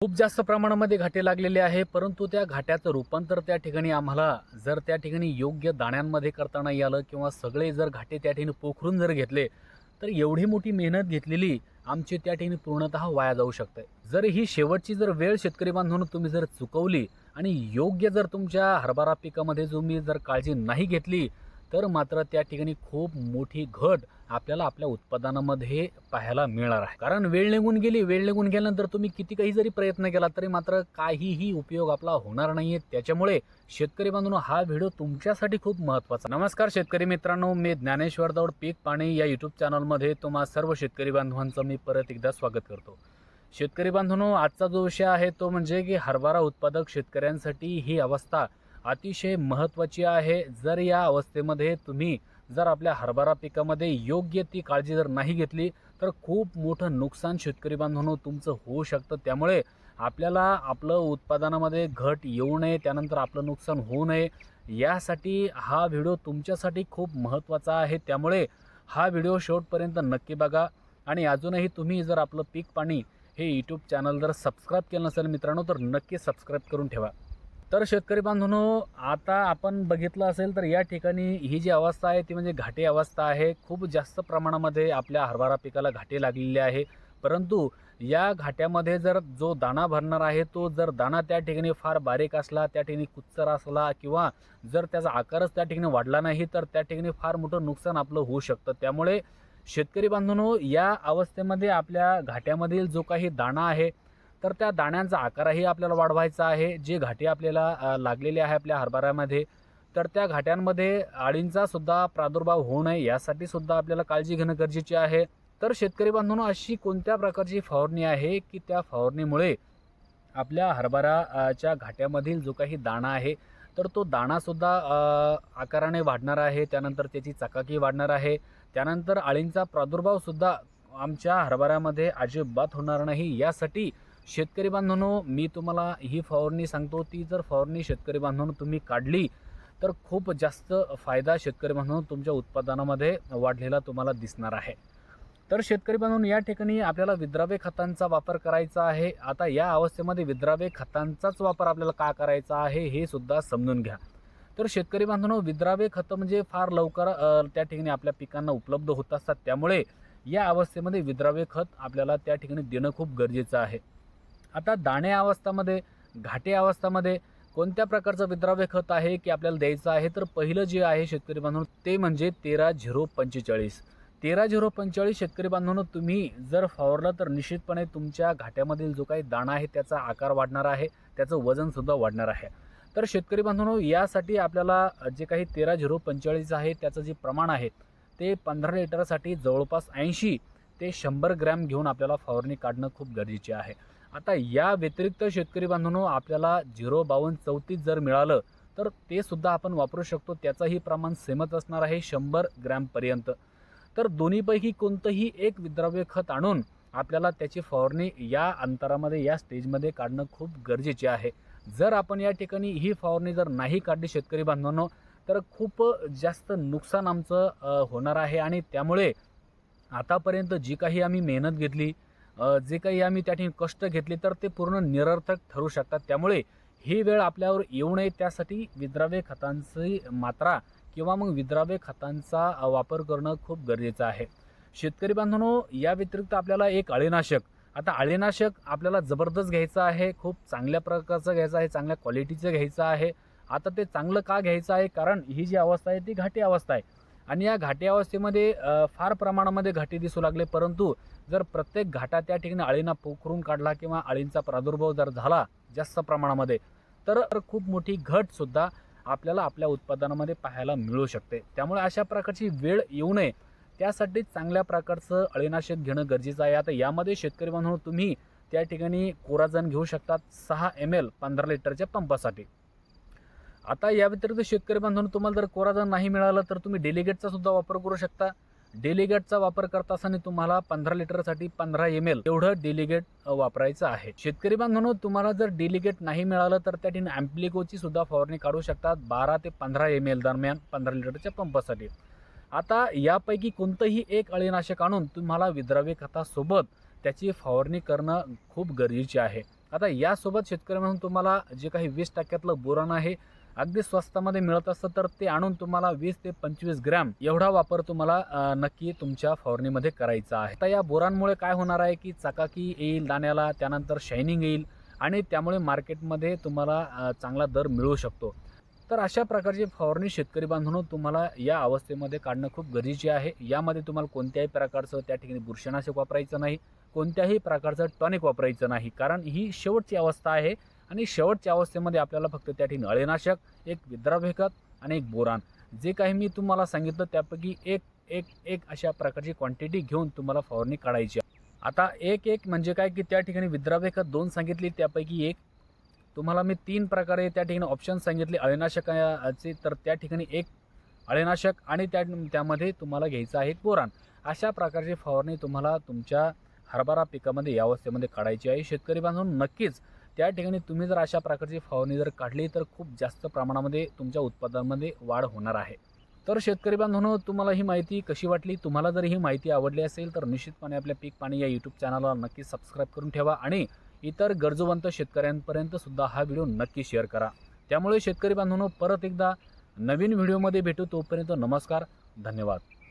खूप जास्त प्रमाणामध्ये घाटे लागलेले आहे परंतु त्या घाट्याचं रूपांतर त्या ठिकाणी आम्हाला जर त्या ठिकाणी योग्य दाण्यांमध्ये करता नाही आलं किंवा सगळे जर घाटे त्या ठिकाणी पोखरून जर घेतले तर एवढी मोठी मेहनत घेतलेली आमची त्या ठिकाणी पूर्णतः वाया जाऊ शकते. जर ही शेवटची जर वेळ शेतकरी बांधून तुम्ही जर चुकवली आणि योग्य जर तुमच्या हरभरा पिकामध्ये तुम्ही जर काळजी नाही घेतली तर मात्र त्या ठिकाणी खूप मोठी घट आपल्याला आपल्या उत्पादनामध्ये पाहायला मिळणार आहे. कारण वेळ निघून गेली वेळ निघून गेल्यानंतर तुम्ही किती काही जरी प्रयत्न केला तरी मात्र काहीही उपयोग आपला होणार नाहीये. त्याच्यामुळे शेतकरी बांधून हा व्हिडिओ तुमच्यासाठी खूप महत्त्वाचा नमस्कार शेतकरी मित्रांनो मी ज्ञानेश्वर दौड पीक पाणी या युट्यूब चॅनलमध्ये तुम्हा सर्व शेतकरी बांधवांचं मी परत एकदा स्वागत करतो. शेतकरी बांधवांनो आजचा जो विषय आहे तो म्हणजे की हरभरा उत्पादक शेतकऱ्यांसाठी ही अवस्था अतिशय महत्त्वाची आहे. जर या अवस्थेमध्ये तुम्ही जर आपल्या हरभरा पिकामध्ये योग्य ती काळजी जर नाही घेतली तर खूप मोठं नुकसान शेतकरी बांधवांनो तुमचं होऊ शकतं. त्यामुळे आपल्याला आपलं उत्पादनामध्ये घट येऊ नये त्यानंतर आपलं नुकसान होऊ नये. यासाठी हा व्हिडिओ तुमच्यासाठी खूप महत्त्वाचा आहे. त्यामुळे हा व्हिडिओ शेवटपर्यंत नक्की बघा. आणि अजूनही तुम्ही जर आपलं पीक पाणी हे यूट्यूब चॅनल जर सबस्क्राईब केलं नसेल मित्रांनो तर नक्की सबस्क्राईब करून ठेवा. तर शेतकरी बांधवांनो आता आपण बघितलं असेल तर या ठिकाणी ही जी अवस्था आहे ती म्हणजे घाटे अवस्था आहे. खूप जास्त प्रमाणामध्ये आपल्या हरभरा पिकाला घाटे लागलेले आहे. परंतु या घाट्यामध्ये जर जो दाणा भरणार आहे तो जर दाणा त्या ठिकाणी फार बारीक असला त्या ठिकाणी कुच्चर असला किंवा जर त्याचा आकारच त्या ठिकाणी वाढला नाही तर त्या ठिकाणी फार मोठं नुकसान आपलं होऊ शकतं. त्यामुळे शेतकरी बांधवांनो या अवस्थेमध्ये आपल्या घाट्यामधील जो काही दाणा आहे तर त्या दाण्यांचा आकारही आपल्याला वाढवायचा आहे. जे घाटे आपल्याला लागलेले आहे आपल्या हरभऱ्यामध्ये तर त्या घाट्यांमध्ये आळींचा सुद्धा प्रादुर्भाव होऊ नये यासाठी सुद्धा आपल्याला काळजी घेणं गरजेचे आहे. तर शेतकरी बांधवांनो अशी कोणत्या प्रकारची फवारणी आहे की त्या फवारणीमुळे आपल्या हरभराच्या घाट्यामधील जो काही दाणा आहे तर तो दाणासुद्धा आकाराने वाढणार आहे त्यानंतर त्याची चकाकी वाढणार आहे त्यानंतर आळींचा प्रादुर्भावसुद्धा आमच्या हरभऱ्यामध्ये अजिबात होणार नाही यासाठी शेतकरी बांधवांनो मी तुम्हाला ही फवारणी सांगतो ती जर फवारणी शेतकरी बांधवांनो तुम्ही काढली तर खूप जास्त फायदा शेतकरी बांधवांनो तुमच्या उत्पादनामध्ये वाढलेला तुम्हाला दिसणार आहे. तर शेतकरी बांधवांनो या ठिकाणी आपल्याला विद्राव्य खतांचा वापर करायचा आहे. आता या अवस्थेमध्ये विद्राव्य खतांचाच वापर आपल्याला का करायचा आहे हे सुद्धा समजून घ्या. तर शेतकरी बांधवांनो विद्राव्य खतं म्हणजे फार लवकर त्या ठिकाणी आपल्या पिकांना उपलब्ध होत असतात. त्यामुळे या अवस्थेमध्ये विद्राव्य खत आपल्याला त्या ठिकाणी देणं खूप गरजेचं आहे. आता दाणे अवस्थामध्ये घाटे अवस्थामध्ये कोणत्या प्रकारचं विद्राव्य खत आहे की आपल्याला द्यायचं आहे? तर पहिलं जे आहे शेतकरी बांधून ते म्हणजे तेरा झिरो पंचेचाळीस. तेरा झिरो पंचेचाळीस शेतकरी बांधवांनो तुम्ही जर फवारलं तर निश्चितपणे तुमच्या घाट्यामधील जो काही दाणा आहे त्याचा आकार वाढणार आहे त्याचं वजनसुद्धा वाढणार आहे. तर शेतकरी बांधवांनो यासाठी आपल्याला जे काही तेरा झिरो पंचेचाळीस आहे त्याचं जे प्रमाण आहे ते पंधरा लिटरसाठी जवळपास ऐंशी ते शंभर ग्रॅम घेऊन आपल्याला फवारणी काढणं खूप गरजेचे आहे. आता या व्यतिरिक्त शेतकरी बांधवांनो आपल्याला झिरो बावन्न चौतीस जर मिळालं तर ते सुद्धा आपण वापरू शकतो. त्याचंही प्रमाण सेमच असणार आहे शंभर ग्रॅमपर्यंत तर दोन्हीपैकी कोणतंही एक विद्राव्य खत आणून आपल्याला त्याची फवारणी या अंतरामध्ये या स्टेजमध्ये काढणं खूप गरजेचे आहे. जर आपण या ठिकाणी ही फवारणी जर नाही काढली शेतकरी बांधवांनो तर खूप जास्त नुकसान आमचं होणार आहे. आणि त्यामुळे आतापर्यंत जी काही आम्ही मेहनत घेतली जे काही आम्ही त्या ठिकाणी कष्ट घेतले तर ते पूर्ण निरर्थक ठरू शकतात. त्यामुळे ही वेळ आपल्यावर येऊ नये. त्यासाठी विद्राव्य खतांची मात्रा किंवा मग विद्राव्य खतांचा वापर करणं खूप गरजेचं आहे. शेतकरी बांधवांनो या व्यतिरिक्त आपल्याला एक अळीनाशक. आता अळीनाशक आपल्याला जबरदस्त घ्यायचं आहे खूप चांगल्या प्रकारचं घ्यायचं आहे चांगल्या क्वालिटीचं घ्यायचं आहे. आता ते चांगलं का घ्यायचं आहे? कारण ही जी अवस्था आहे ती घाटी अवस्था आहे. आणि या घाटी अवस्थेमध्ये फार प्रमाणामध्ये घाटी दिसू लागले परंतु जर प्रत्येक घाटा त्या ठिकाणी अळींना पोखरून काढला किंवा अळींचा प्रादुर्भाव जर झाला जास्त प्रमाणामध्ये तर खूप मोठी घटसुद्धा आपल्याला आपल्या उत्पादनामध्ये पाहायला मिळू शकते. त्यामुळे अशा प्रकारची वेळ येऊ नये. त्यासाठी चांगल्या प्रकारचं अळीनाशक घेणं गरजेचं आहे. आता यामध्ये शेतकरी बांधव तुम्ही त्या ठिकाणी कोराजन घेऊ शकतात सहा एम एल पंधरा लिटरच्या पंपासाठी. आता या व्यतिरिक्त शेतकरी बांधून तुम्हाला जर कोराजन नाही मिळालं तर तुम्ही डेलिगेटचा सुद्धा वापर करू शकता. डेलिगेटचा वापर करत असताना तुम्हाला पंधरा लिटरसाठी पंधरा एम एल एवढं डेलिगेट वापरायचं आहे. शेतकरी बांधवांनो तुम्हाला जर डेलिगेट नाही मिळालं तर त्या ठिकाणी अँप्लिकोची सुद्धा फवारणी काढू शकतात बारा ते पंधरा एम एल दरम्यान पंधरा लिटरच्या पंपासाठी. आता यापैकी कोणतंही एक अळीनाशक आणून तुम्हाला विद्राव्य खतासोबत त्याची फवारणी करणं खूप गरजेचे आहे. आता यासोबत शेतकरी म्हणून तुम्हाला जे काही वीस टक्क्यातलं बोरण आहे अगदी स्वस्तामध्ये मिळत असतं तर ते आणून तुम्हाला वीस ते पंचवीस ग्रॅम एवढा वापर तुम्हाला नक्की तुमच्या फवारणीमध्ये करायचा आहे. आता या बोरांमुळे काय होणार आहे की चकाकी येईल दाण्याला त्यानंतर शायनिंग येईल आणि त्यामुळे मार्केटमध्ये तुम्हाला चांगला दर मिळू शकतो. तर अशा प्रकारची फवारणी शेतकरी बांधून तुम्हाला या अवस्थेमध्ये काढणं खूप गरजेचे आहे. यामध्ये तुम्हाला कोणत्याही प्रकारचं त्या ठिकाणी बुरशीनाशक वापरायचं नाही कोणत्याही प्रकारचं टॉनिक वापरायचं नाही कारण ही शेवटची अवस्था आहे आणि शेवटच्या अवस्थेमध्ये आपल्याला फक्त त्या ठिकाणी अळीनाशक एक विद्राव्यखत आणि एक बोरान. जे काही मी तुम्हाला सांगितलं त्यापैकी एक एक एक अशा प्रकारची क्वांटिटी घेऊन तुम्हाला फवारणी काढायची आहे. आता एक एक म्हणजे काय की त्या ठिकाणी विद्राभेकत दोन सांगितली त्यापैकी एक तुम्हाला मी तीन प्रकारे त्या ठिकाणी ऑप्शन सांगितले अळीनाशकाचे तर त्या ठिकाणी एक अळीनाशक आणि त्या त्यामध्ये तुम्हाला घ्यायचं आहे बोरान. अशा प्रकारची फवारणी तुम्हाला तुमच्या हरभरा पिकामध्ये या अवस्थेमध्ये काढायची आहे. शेतकरी बांधून नक्कीच त्या ठिकाणी तुम्ही जर अशा प्रकारची फवारणी जर काढली तर खूप जास्त प्रमाणामध्ये तुमच्या उत्पादनामध्ये वाढ होणार आहे. तर शेतकरी बांधवांनो तुम्हाला ही माहिती कशी वाटली? तुम्हाला जर ही माहिती आवडली असेल तर निश्चितपणे आपल्या पीक पाणी या यूट्यूब चॅनलला नक्की सबस्क्राईब करून ठेवा आणि इतर गरजूवंत शेतकऱ्यांपर्यंत सुद्धा हा व्हिडिओ नक्की शेअर करा. त्यामुळे शेतकरी बांधवांनो परत एकदा नवीन व्हिडिओमध्ये भेटू तोपर्यंत नमस्कार धन्यवाद.